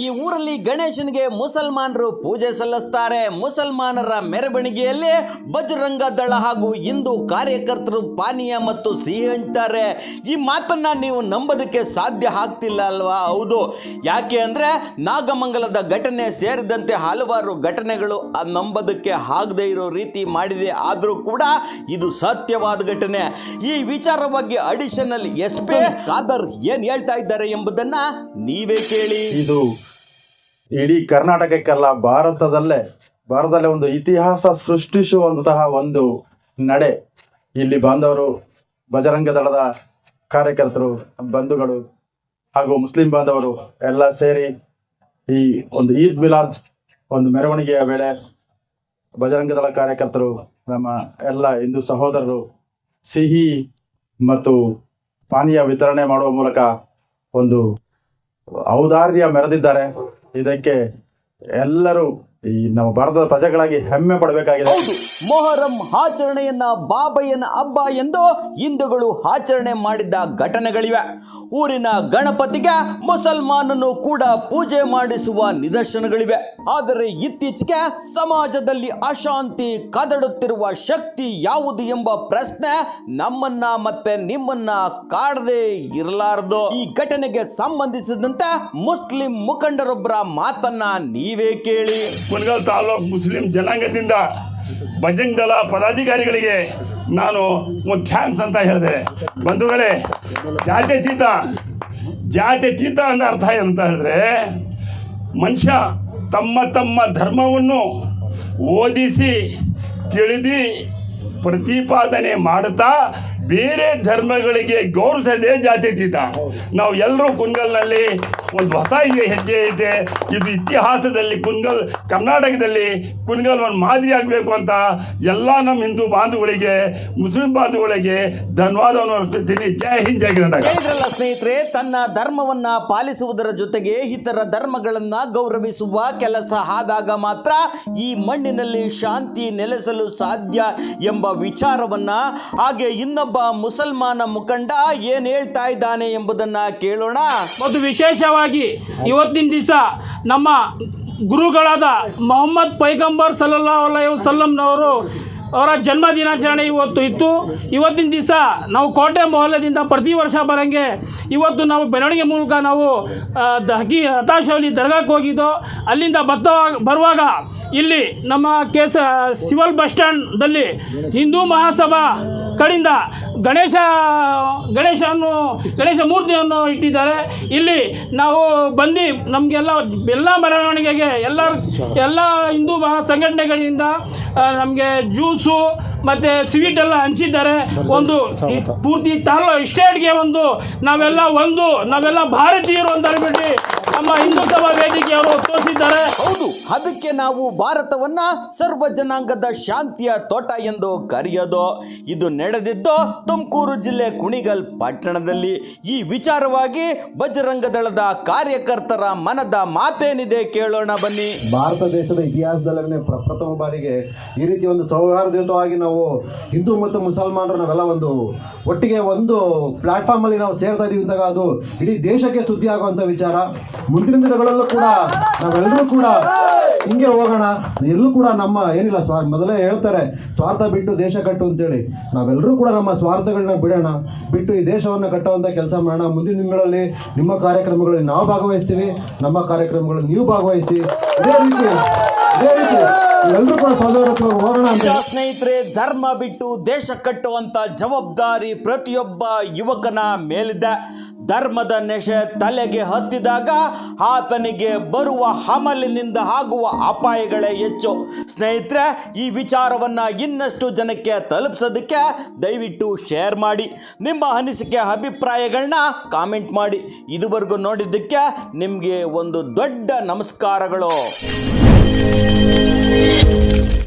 ಈ ಊರಲ್ಲಿ ಗಣೇಶನಿಗೆ ಮುಸಲ್ಮಾನರು ಪೂಜೆ ಸಲ್ಲಿಸ್ತಾರೆ. ಮುಸಲ್ಮಾನರ ಮೆರವಣಿಗೆಯಲ್ಲಿ ಬಜರಂಗ ದಳ ಹಾಗೂ ಹಿಂದೂ ಕಾರ್ಯಕರ್ತರು ಪಾನೀಯ ಮತ್ತು ಸಿಹಿ ಹಂಚ್ತಾರೆ. ಈ ಮಾತನ್ನ ನೀವು ನಂಬೋದಕ್ಕೆ ಸಾಧ್ಯ ಆಗ್ತಿಲ್ಲ ಅಲ್ವಾ? ಹೌದು. ಯಾಕೆ ಅಂದರೆ ನಾಗಮಂಗಲದ ಘಟನೆ ಸೇರಿದಂತೆ ಹಲವಾರು ಘಟನೆಗಳು ನಂಬೋದಕ್ಕೆ ಆಗದೇ ಇರೋ ರೀತಿ ಮಾಡಿದೆ. ಆದರೂ ಕೂಡ ಇದು ಸತ್ಯವಾದ ಘಟನೆ. ಈ ವಿಚಾರವಾಗಿ ಅಡಿಷನಲ್ ಎಸ್ ಪಿ ಖಾದರ್ ಏನು ಹೇಳ್ತಾ ಇದ್ದಾರೆ ಎಂಬುದನ್ನ ನೀವೇ ಕೇಳಿ. ಇದು ಇಡೀ ಕರ್ನಾಟಕಕ್ಕೆಲ್ಲ, ಭಾರತದಲ್ಲೇ ಭಾರತದಲ್ಲೇ ಒಂದು ಇತಿಹಾಸ ಸೃಷ್ಟಿಸುವಂತಹ ಒಂದು ನಡೆ. ಇಲ್ಲಿ ಬಾಂಧವರು, ಬಜರಂಗ ದಳದ ಕಾರ್ಯಕರ್ತರು, ಬಂಧುಗಳು ಹಾಗೂ ಮುಸ್ಲಿಂ ಬಾಂಧವರು ಎಲ್ಲ ಸೇರಿ ಈ ಒಂದು ಈದ್ ಮಿಲಾದ್ ಒಂದು ಮೆರವಣಿಗೆಯ ವೇಳೆ ಬಜರಂಗ ದಳ ಕಾರ್ಯಕರ್ತರು, ನಮ್ಮ ಎಲ್ಲ ಹಿಂದೂ ಸಹೋದರರು ಸಿಹಿ ಮತ್ತು ಪಾನೀಯ ವಿತರಣೆ ಮಾಡುವ ಮೂಲಕ ಒಂದು ಔದಾರ್ಯ ಮೆರೆದಿದ್ದಾರೆ. ಇದಕ್ಕೆ ಎಲ್ಲರೂ ಈ ನಮ್ಮ ಭಾರತದ ಪ್ರಜೆಗಳಾಗಿ ಹೆಮ್ಮೆ ಪಡಬೇಕಾಗಿದೆ. ಮೊಹರಂ ಆಚರಣೆಯನ್ನ ಬಾಬಯ್ಯನ ಹಬ್ಬ ಎಂದು ಹಿಂದೂಗಳು ಆಚರಣೆ ಮಾಡಿದ್ದ ಘಟನೆಗಳಿವೆ. ಊರಿನ ಗಣಪತಿಗೆ ಮುಸಲ್ಮಾನನು ಕೂಡ ಪೂಜೆ ಮಾಡಿಸುವ ನಿದರ್ಶನಗಳಿವೆ. ಆದರೆ ಇತ್ತೀಚೆಗೆ ಸಮಾಜದಲ್ಲಿ ಅಶಾಂತಿ ಕದಡುತ್ತಿರುವ ಶಕ್ತಿ ಯಾವುದು ಎಂಬ ಪ್ರಶ್ನೆ ನಮ್ಮನ್ನ ಮತ್ತೆ ನಿಮ್ಮನ್ನ ಕಾಡದೆ ಇರಲಾರದು. ಈ ಘಟನೆಗೆ ಸಂಬಂಧಿಸಿದಂತೆ ಮುಸ್ಲಿಂ ಮುಖಂಡರೊಬ್ಬರ ಮಾತನ್ನ ನೀವೇ ಕೇಳಿ. ಮುಸ್ಲಿಂ ಜನಾಂಗದಿಂದ ಬಜರಂಗ್ ದಳ ಪದಾಧಿಕಾರಿಗಳಿಗೆ ನಾನು ಒಂದು ಥ್ಯಾಂಕ್ಸ್ ಅಂತ ಹೇಳಿದೆ. ಬಂಧುಗಳೇ ಜಾತ್ಯತೀತ ತೀತ ಅಂದ ಅರ್ಥ ಏನಂತ ಹೇಳಿದ್ರೆ, ಮನುಷ್ಯ ತಮ್ಮ ತಮ್ಮ ಧರ್ಮವನ್ನು ಓದಿಸಿ, ತಿಳಿದು, ಪ್ರತಿಪಾದನೆ ಮಾಡುತ್ತಾ ಬೇರೆ ಧರ್ಮಗಳಿಗೆ ಗೌರವಿಸದೆ ಜಾತ್ಯತೀತ ನಾವು ಎಲ್ಲರೂ ಕುನ್ಗಲ್ನಲ್ಲಿ ಒಂದು ಹೊಸ ಇದೆ ಹೆಜ್ಜೆ ಐತೆ ಇದು ಇತಿಹಾಸದಲ್ಲಿ ಕುನ್ಗಲ್ ಕರ್ನಾಟಕದಲ್ಲಿ ಕುನ್ಗಲ್ ಒಂದು ಮಾದರಿ ಆಗಬೇಕು ಅಂತ ಎಲ್ಲ ನಮ್ಮ ಹಿಂದೂ ಬಾಂಧವಗಳಿಗೆ ಮುಸ್ಲಿಂ ಬಾಂಧವಗಳಿಗೆ ಧನ್ಯವಾದವನ್ನು ಅರ್ಪಿಸ್ತೀನಿ. ಜೈ ಹಿಂದ್ ಜೈ ಕರ್ನಾಟಕ. ಸ್ನೇಹಿತರೆ ತನ್ನ ಧರ್ಮವನ್ನ ಪಾಲಿಸುವುದರ ಜೊತೆಗೆ ಇತರ ಧರ್ಮಗಳನ್ನ ಗೌರವಿಸುವ ಕೆಲಸ ಆದಾಗ ಮಾತ್ರ ಈ ಮಣ್ಣಿನಲ್ಲಿ ಶಾಂತಿ ನೆಲೆಸಲು ಸಾಧ್ಯ ಎಂಬ ವಿಚಾರವನ್ನ ಹಾಗೆ ಇನ್ನೊಬ್ಬ ಮುಸಲ್ಮಾನ ಮುಖಂಡ ಏನ್ ಹೇಳ್ತಾ ಇದ್ದಾನೆ ಎಂಬುದನ್ನ ಕೇಳೋಣ. ಮತ್ತು ವಿಶೇಷವಾಗಿ ಇವತ್ತಿನ ದಿವಸ ನಮ್ಮ ಗುರುಗಳಾದ ಮೊಹಮ್ಮದ್ ಪೈಗಂಬರ್ ಸಲ್ಲಲ್ಲಾ ಅಲೈ ವಸಲ್ಲಂನವರು ಅವರ ಜನ್ಮ ದಿನಾಚರಣೆ ಇವತ್ತು ಇತ್ತು. ಇವತ್ತಿನ ದಿವಸ ನಾವು ಕೋಟೆ ಮೊಹಲ್ಲದಿಂದ ಪ್ರತಿ ವರ್ಷ ಬರೋಂಗೆ ಇವತ್ತು ನಾವು ಬೆಳವಣಿಗೆ ಮೂಲಕ ನಾವು ಹಕಿ ಹತಾಶವಲ್ಲಿ ದರ್ಗಾಕ್ಕೆ ಹೋಗಿದ್ದು, ಅಲ್ಲಿಂದ ಬತ್ತ ಬರುವಾಗ ಇಲ್ಲಿ ನಮ್ಮ ಕೇಸ, ಸಿವಲ್ ಬಸ್ ಸ್ಟ್ಯಾಂಡಲ್ಲಿ ಹಿಂದೂ ಮಹಾಸಭಾ ಕಡೆಯಿಂದ ಗಣೇಶ ಗಣೇಶವನ್ನು ಗಣೇಶ ಮೂರ್ತಿಯನ್ನು ಇಟ್ಟಿದ್ದಾರೆ. ಇಲ್ಲಿ ನಾವು ಬಂದು ನಮಗೆಲ್ಲ ಎಲ್ಲ ಮೆರವಣಿಗೆಗೆ ಎಲ್ಲ ಎಲ್ಲ ಹಿಂದೂ ಸಂಘಟನೆಗಳಿಂದ ನಮಗೆ ಜ್ಯೂಸು ಮತ್ತು ಸ್ವೀಟ್ ಎಲ್ಲ ಹಂಚಿದ್ದಾರೆ. ಒಂದು ಪೂರ್ತಿ ತಾಲೂ ಸ್ಟೇಟ್ಗೆ ಒಂದು ನಾವೆಲ್ಲ ಒಂದು, ನಾವೆಲ್ಲ ಭಾರತೀಯರು ಅಂತ ಹೇಳ್ಬಿಟ್ಟು ನಮ್ಮ ಹಿಂದೂ ಸಭಾ ವೇದಿಕೆಯವರು ತೋರಿಸಿದ್ದಾರೆ. ಅದಕ್ಕೆ ನಾವು ಭಾರತವನ್ನ ಸರ್ವ ಜನಾಂಗದ ಶಾಂತಿಯ ತೋಟ ಎಂದು ಕರೆಯೋದು. ಇದು ನಡೆದಿದ್ದು ತುಮಕೂರು ಜಿಲ್ಲೆ ಕುಣಿಗಲ್ ಪಟ್ಟಣದಲ್ಲಿ. ಈ ವಿಚಾರವಾಗಿ ಬಜರಂಗ ದಳದ ಕಾರ್ಯಕರ್ತರ ಮನದ ಮಾತೇನಿದೆ ಕೇಳೋಣ ಬನ್ನಿ. ಭಾರತ ದೇಶದ ಇತಿಹಾಸದಲ್ಲೇ ಪ್ರಪ್ರಥಮ ಬಾರಿಗೆ ಈ ರೀತಿ ಒಂದು ಸೌಹಾರ್ದಯುತವಾಗಿ ನಾವು ಹಿಂದೂ ಮತ್ತು ಮುಸಲ್ಮಾನರು ನಾವೆಲ್ಲ ಒಂದು ಒಟ್ಟಿಗೆ ಒಂದು ಪ್ಲಾಟ್ಫಾರ್ಮ್ ಅಲ್ಲಿ ನಾವು ಸೇರ್ತಾ ಇದೀವಿ ಅಂದಾಗ ಅದು ಇಡೀ ದೇಶಕ್ಕೆ ಸುದ್ದಿ ಆಗುವಂತ ವಿಚಾರ. ಮುಂದಿನ ದಿನಗಳಲ್ಲೂ ಕೂಡ ನಾವೆಲ್ಲರೂ ಕೂಡ ಹಿಂಗೆ ಹೋಗೋಣ. ಎಲ್ಲೂ ಕೂಡ ನಮ್ಮ, ಏನಿಲ್ಲ, ಸ್ವಾ, ಮೊದಲೇ ಹೇಳ್ತಾರೆ, ಸ್ವಾರ್ಥ ಬಿಟ್ಟು ದೇಶ ಕಟ್ಟು ಅಂತೇಳಿ. ನಾವೆಲ್ಲರೂ ಕೂಡ ನಮ್ಮ ಸ್ವಾರ್ಥಗಳನ್ನ ಬಿಡೋಣ. ಬಿಟ್ಟು ಈ ದೇಶವನ್ನು ಕಟ್ಟುವಂಥ ಕೆಲಸ ಮಾಡೋಣ. ಮುಂದಿನ ದಿನಗಳಲ್ಲಿ ನಿಮ್ಮ ಕಾರ್ಯಕ್ರಮಗಳಲ್ಲಿ ನಾವು ಭಾಗವಹಿಸ್ತೀವಿ. ನಮ್ಮ ಕಾರ್ಯಕ್ರಮಗಳಲ್ಲಿ ನೀವು ಭಾಗವಹಿಸಿ. ಇದೇ ರೀತಿ ಸ್ನೇಹಿತರೆ, ಧರ್ಮ ಬಿಟ್ಟು ದೇಶ ಕಟ್ಟುವಂತ ಜವಾಬ್ದಾರಿ ಪ್ರತಿಯೊಬ್ಬ ಯುವಕನ ಮೇಲಿದೆ. ಧರ್ಮದ ನೆಶೆ ತಲೆಗೆ ಹತ್ತಿದಾಗ ಆತನಿಗೆ ಬರುವ ಹಮಲಿನಿಂದ ಆಗುವ ಅಪಾಯಗಳೇ ಹೆಚ್ಚು. ಸ್ನೇಹಿತರೆ, ಈ ವಿಚಾರವನ್ನ ಇನ್ನಷ್ಟು ಜನಕ್ಕೆ ತಲುಪಿಸೋದಕ್ಕೆ ದಯವಿಟ್ಟು ಶೇರ್ ಮಾಡಿ. ನಿಮ್ಮ ಅನಿಸಿಕೆ ಅಭಿಪ್ರಾಯಗಳನ್ನ ಕಾಮೆಂಟ್ ಮಾಡಿ. ಇದುವರೆಗೂ ನೋಡಿದ್ದಕ್ಕೆ ನಿಮಗೆ ಒಂದು ದೊಡ್ಡ ನಮಸ್ಕಾರಗಳು. 啊！